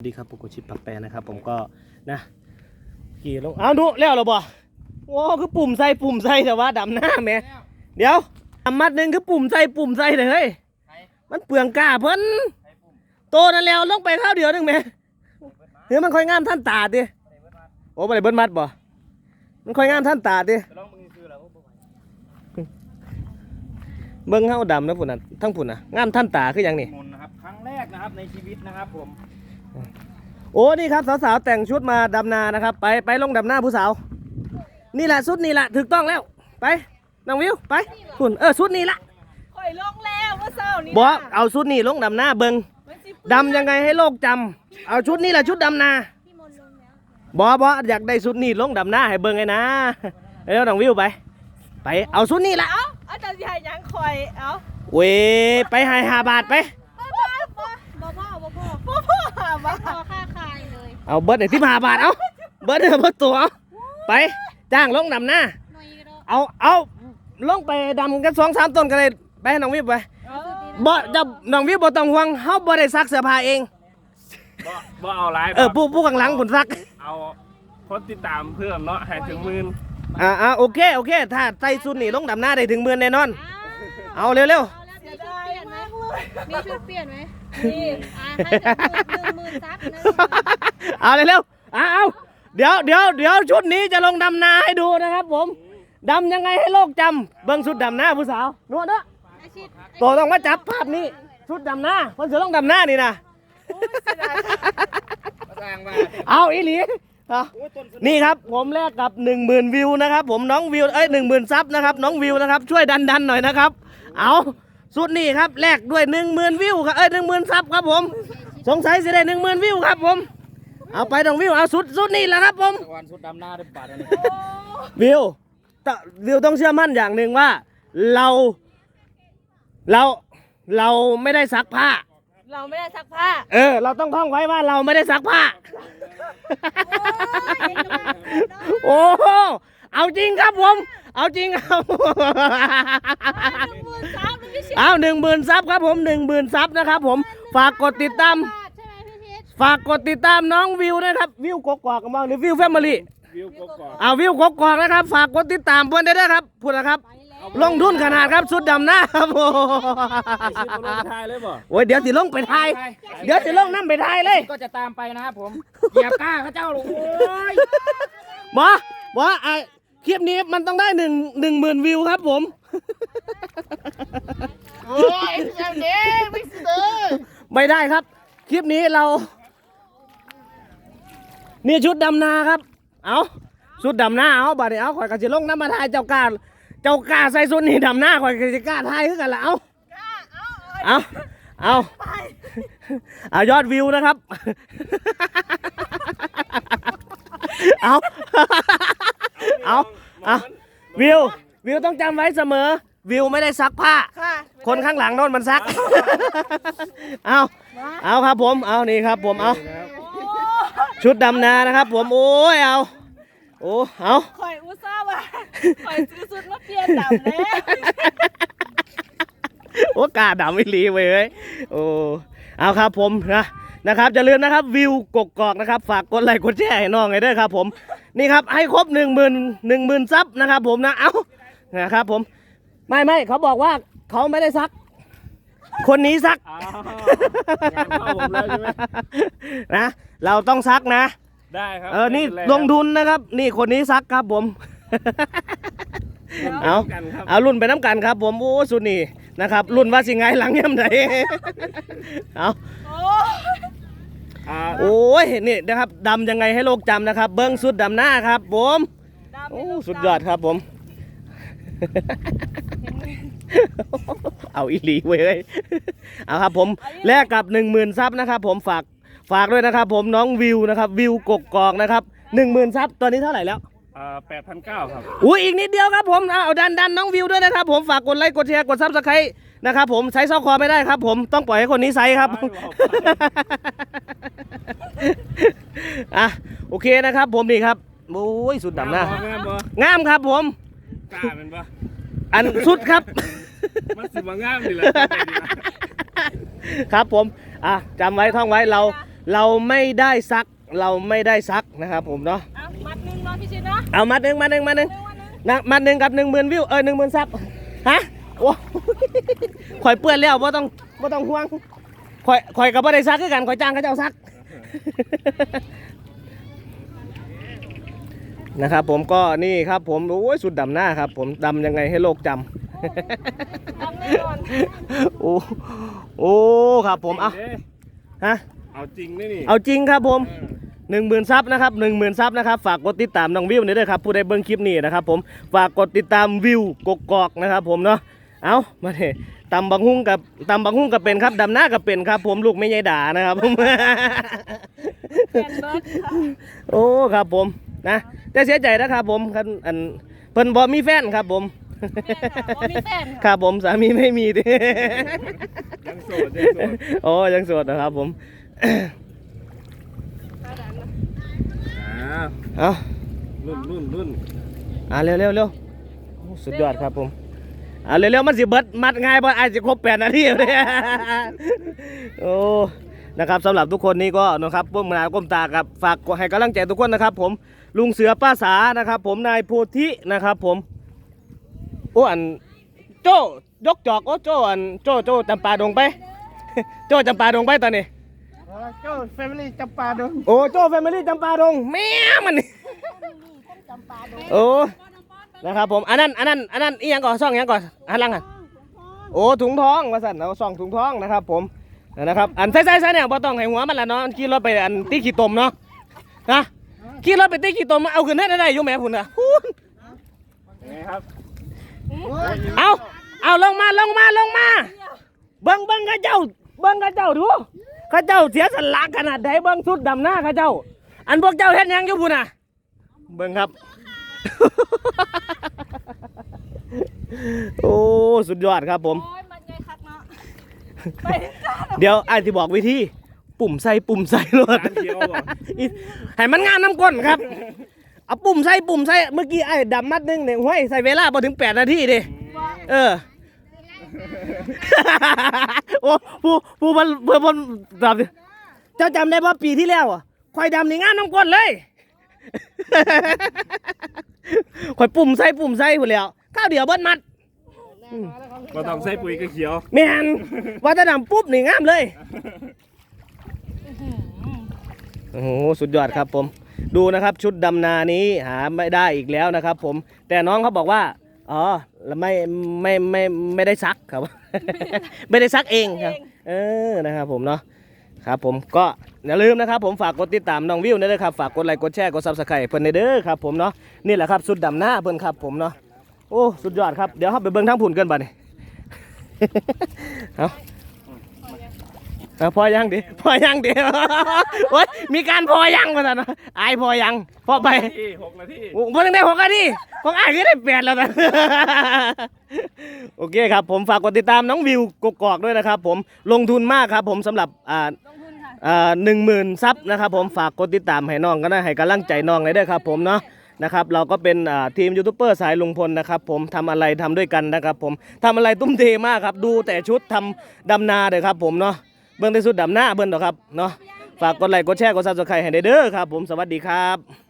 สวัสดีครับปุกชิปปักแปรนะครับ ผมก็นะขี่ลงอ้าวดูแล้วเหรอบ่โอ้คือปุ่มใส่ปุ่มใส่แต่ว่าดำหน้าแม่เดี๋ยวอัมัดหนึ่งคือปุ่มใส่ปุ่มใส่เลยเฮ้ยมันเปลืองกาเพิ่นโตนั่นแล้วลงไปข้าวเดียวนึงแม่เฮ้ยมันค่อยงามท่านตาดิโอ้บ่ได้เบิ้มัดบ่มันค่อยงามท่านตาดิเบิ้งเฮาดำนะพุ่นน่ะทั้งพุ่นน่ะงามท่านตาคือหยังนี่มนครับครั้งแรกนะครับในชีวิตนะครับผม โอ้นี่ครับสาวๆแต่งชุดมาดำนานะครับ ไปไปลงดำนาผู้สาว นี่แหละชุดนี่แหละถูกต้องแล้ว ไปน้องวิวไปคุณเออชุดนี้ละข่อยลงแล้วเมื่อเช้านี้บอกเอาชุดนี้ลงดำนาเบิงมันสิดำยังไงให้โลกจำเอาชุดนี้แหละชุดดำนาบอบออยากได้ชุดนี้ลงดำนาให้เบิงไงนะเร็วน้องวิวไป ไปเอาชุดนี้ละเอ้าอาจารย์ใหญ่ยังข่อยเอ้าเว้ยไปให้ห้าบาทไป บ่บ่บ่บ่พ่อบ่พ่อบ่ พ่อหามาพอค่าคายเลยเอาเบิร์ดไอ้ที่ห้าบาทเอาเบิร์ดเดี๋ยวเบิร์ดตัวเอาไปจ้างลงดำนาหน่อยก็ได้เอาเอาลงไปดำกันสองสามต้นกันเลยไปให้น้องวิวไปเออบ่จะน้องวิวบ่ต้องห่วงเฮาบ่ได้ซักเสื้อผ้าเอง บ่บ่เอาไลฟ์เออผู้ผู้ข้างหลังผุนซัก เอาคนติดตามเพิ่มเนาะให้ถึงหมื่นอ่าอ่าโอเคโอเค ถ้าใส่ชุดนี่ลงดำหน้าได้ถึงหมื่นแน่นอนเอาเร็วเอาแล้วเมมากเลยมีชุดเปลี่ยนไหมนี่อ่าให้จากหมื่นหนึ่งหมื่นซับหนึ่งๆเอาเร็วๆเอาเอาเดี๋ยวเดี๋ยวเดี๋ยวชุดนี้จะลงดำนาให้ดูนะครับผมดำยังไงให้โลกจำเบิ่งชุดดำหน้าผู้สาวนวดเด้ออาชีพโตต้องมาจับภาพนี้ชุดดำหน้าเพิ่นสิลงดำหน้านี่นะเสียดายสร้างมาเอาอีหลีเอานี่ครับผมแลกกับ1 0,000วิวนะครับผมน้องวิวเอ้ยหนึ่งหมื่นซับนะครับน้องวิวนะครับช่วยดันดันๆหน่อยนะครับ เอา สุดนี่ครับแลกด้วย1 0,000วิวครับเอ้ยหนึ่งหมื่นซับครับผม สงสัยสิได้หนึ่งหมื่นวิวครับผม เอาไปน้องวิวเอาสุดสุดนี่แหละครับผมวันชุดดำหน้าได้บาทอันนี้วิวตวิวต้องเชื่อมั่นอย่างหนึ่งว่า เรา เราเราไม่ได้ซักผ้า เราไม่ได้ซักผ้า เออ เราต้องท่องไว้ว่าเราไม่ได้ซักผ้า โอ้โหเอาจริงครับผม เอาจริงครับหมื่นสามมันไม่ใช่เอาหนึ่งหมื่นซับครับผมหนึ่งหมื่นซับนะครับผมฝากกดติดตามบาทใช่ไหมพี่ทิศฝากกดติดตามน้องวิวนะครับวิวกกอกกันบ้างหรือวิวแฟมิลี่วิวกกอกเอาวิวกกอกนะครับ ฝากกดติดตามเพื่อนได้ด้วยครับพูดนะครับไปแล้วลงทุนขนาดครับสุดดำหน้าครับผมไอชิปลงไทายเลยบ่โอ้ยเดี๋ยวสิลงไปไทย เดี๋ยวสิลงน้ำไปไทยเลย ก็จะตามไปนะครับผมเหยียบก้าข้าเจ้าลงโอ้ยบอบอไอ คลิปนี้มันต้องได้หนึ่งหนึ่งหมื่นวิวครับผม โอ้ยเจ้าเด้ไม่ซื้อไม่ได้ครับ คลิปนี้เรา นี่ชุดดำนาครับ เอาชุดดำนาเอาบัดนี้เอาข่อยกระสิลงน้ำมาทายเจ้ากล้าเจ้ากล้าใส่ชุดนี้ดำนาข่อยกระสิกล้าทายคือกันละเอาเอาเอาเอายอดวิวนะครับ เอาเอาเอาวิววิวต้องจำไว้เสมอ วิวไม่ได้ซักผ้า ค่ะคนข้างหลังโน่นมันซัก เอาเอาครับผม เอานี่ครับผม เอาชุดดำนานะครับ ผม โอ้ย เอา โอ้ เอาข่อยอุตส่าห์ว่าข่อยซื้อสุดมาเปลี่ยนดำแล้วโอ้กล้าดำไม่รีเว้ย โอ้ เอาครับผมนะ นะครับอย่าลืมนะครับวิวกกอกนะครับ ฝากกดไลค์กดแชร์ให้น้องไงด้วยครับผม นี่ครับให้ครบหนึ่งหมื่นหนึ่งหมื่นซับนะครับ ผมนะ เอานะครับ ผม ไม่ไม่เขาบอกว่าเขาไม่ได้ซัก คนนี้ซักอ้าวงานเข้าผมแล้วใช่ไหมนะ เราต้องซักนะ ได้ครับเออ นี่ไม่ลป็งไรทุนนะครับ นี่คนนี้ซักครับผม เอา กันครับเอารุ่นไปน้ำกันครับ ผมโอ้สุดนี่นะครับ รุ่นว่าสิไงหลังย่ำไหน เอา โอ้อ่า โอ้ยนี่นะครับดำยังไงให้โลกจำนะครับ เบิ้งสุดดำหน้าครับผมดำโอ้ไม่รู้สุดยอดครับผม เอาอีหลีเว้ยเอาครับผมแลกกับหนึ่งหมื่นซับนะครับ ผมฝากฝากด้วยนะครับ ผมน้องวิวนะครับ วิวกกกอกนะครับหนึ่งหมื่นซับตอนนี้เท่าไหร่แล้วอ่าแปดพันเก้าครับอุ้ยอีกนิดเดียวครับผมเอาดันดันน้องวิวด้วยนะครับ ผมฝากกดไลค์กดแชร์กดซับสไครต์นะครับผมใช้ซอกคอไม่ได้ครับ ผมต้องปล่อยให้คนนี้ใช้ครับ อะโอเคนะครับ ผมนี่ครับโอ้ยสุดดำหน้างามบ่งามครับผมกล้าเป็นบ่อันสุดครับมันสิบ่งามนี่แหละครับผมอะจำไว้ท่องไว้เราเราไม่ได้ซักเราไม่ได้ซักนะครับผมเนาะเอามัดหนึ่งเนาะพี่ชิดเนาะเอามัดหนึ่งมัดหนึ่งมัดหนึ่งหนึ่งวันหนึ่งนะมัดหนึ่งกับหนึ่งหมื่นวิวเออหนึ่งหมื่นซับฮะโอ้ข่อยเปื้อนแล้วว่าต้องว่าต้องห่วงข่อยข่อยกับว่าได้ซักคือกันข่อยจ้างเขาเจ้าซัก นะครับผมก็นี่ครับผมโอ้ยสุดดำหน้าครับ ผมดำยังไงให้โลกจำทำแน่นอนโอ้โอ้ครับผมเอาเด้ฮะเอาจริงนี่นี่เอาจริงครับผมเออหนึ่งหมื่นซับนะครับหนึ่งหมื่นซับนะครับฝากกดติดตามน้องวิวนี่ด้วยครับผู้ใดเบิ่งคลิปนี้นะครับผมฝากกดติดตามวิวกกอกนะครับผมเนาะ เอามาเถตำบังหุ่งกับตำบังหุ่งกับเป็นครับดำหน้ากับเป็นครับ ผมลูกไม่ใช่ด่านะครับผมแอนเบิร์ดค่ะโอ้ครับผมนะแต่เสียใจนะครับผมคันอันเพิ่นบ่มีแฟนครับผมแม่ค่ะบ่มีแฟนคค่ะรับผมสามีไม่มีดิยังโสดยังโสดโอ้ยังโสดนะครับผมอ่าเอารุ่นรุ่นรุ่นอ่าเร็วเร็วเร็วโอ้สุดยอดครับผม อ่าเร็วเร็วมันสิเบิดมัดง่ายบ่อาจจะครบแปดนาทีเลยโอ้นะครับสำหรับทุกคนนี้ก็นะครับพวกมนาก้มตากับฝากให้กำลังใจทุกคนนะครับ ผมลุงเสือป้าสานะครับ ผมนายโพธินะครับ ผมโอ้อันโจ้ยกจอกโอ้โจ้อันโจ้โจ้จำปาดงไป โจ้จำปาดงไปตอนนี้เจ้าแฟมิลี่จำปาดงโอ้โจ้แฟมิลี่จำปาดงแม่มันนี่โอ้ นะครับผมอันนั้นอันนั้นอันนั้นอีหยังก่อนซ่องอีหยังก่อนอันหลังอะโอ้ถุงทองมาสั่นเอาซ่องถุงทองนะครับ ผมนะครับอันใส่ใส่ใส่เนี่ยบ่ต้องให้หัวมันละเนาะขี่รถไปอันตีขี้ตมเนาะนะขี่รถไปตีขี้ตมเอาขึ้นได้ได้อยู่แม่พุ่นน่ะพูนยังไงครับเอาเอาลงมาลงมาลงมา เบิ้งเบิ้งข้าเจ้า เบิ้งข้าเจ้าดูข้าเจ้าเสียสละขนาดใดเบิ้งสุดดำหน้าข้าเจ้า อันพวกเจ้าเห็นยังอยู่พุ่นน่ะ เบิ้งครับ โอ้สุดยอดครับผม โอ้ยมันไงคักเนาะไปจ้าเดี๋ยวไอ้ที่บอกวิธี ปุ่มใส่ปุ่มใส่รถการเที่ยวบ่ให้มันงามน้ำก้นครับ เอาปุ่มใส่ปุ่มใส่เมื่อกี้ไอ้ดำมัดหนึงเนี่ยห้วยใส่เวลาพอถึงแปดนาทีดิว่าเออ โอ้ผู้ผู้บนเพื่อนบนแบบเจ้าจำได้ว่าปีที่แล้วอะควายดำนี่งามน้ำก้นเลย ควายปุ่มใส่ปุ่มใส่หมดแล้วข้าวเดียวเบิ้มัดบ่ต้องใส่ปุ๋ยกระเขียวแมนว่าจะดำปุ๊บนี่งามเลย โอ้โห สุดยอดครับผม ดูนะครับชุดดำนานี้หาไม่ได้อีกแล้วนะครับผม แต่น้องเขาบอกว่า อ๋อ ไม่ไม่ไม่ไม่ได้ซักครับ ไม่ได้ซักเองครับ เออ นะครับผมเนาะ ครับผมก็ อย่าลืมนะครับผมฝากกดติดตามน้องวิวด้วยนะครับฝากกดไลค์กดแชร์กดซับสไครต์เพิ่นในเด้อครับผมเนาะนี่แหละครับสุดดำหน้าเพิ่นครับผมเนาะโอ้สุดยอดครับเดี๋ยวเราไปเบิ่งทั้งผุนกันบัดนี้เอาเอาพอยังดิพอยังดิโอ๊ยมีการพอยังมาสันนะอายพอยังพอไปนาทีหกนาทีโอ้ผมยังได้หกนาทีของอายก็ได้แปดแล้วนะโอเคครับผมฝากกดติดตามน้องวิวกกอกด้วยนะครับ ผมลงทุนมากครับ ผมสำหรับอ่าลงทุนค่ะอ่า หนึ่งหมื่นซับนะครับผมฝากกดติดตามให้น้องก็ได้ให้กำลังใจน้องเลยด้วยครับผมเนาะนะครับเราก็เป็นทีมยูทูบเบอร์สายลุงพลนะครับผมทำอะไรทำด้วยกันนะครับผมทำอะไรตุ้มเทมากครับดูแต่ชุดทำดำนาเลยครับผมเนาะเบื้องในสุดดำหน้าเบื้องต่อครับเนาะฝากกดไลค์กดแชร์กดซับสไครต์ให้ได้เด้อครับผมสวัสดีครับ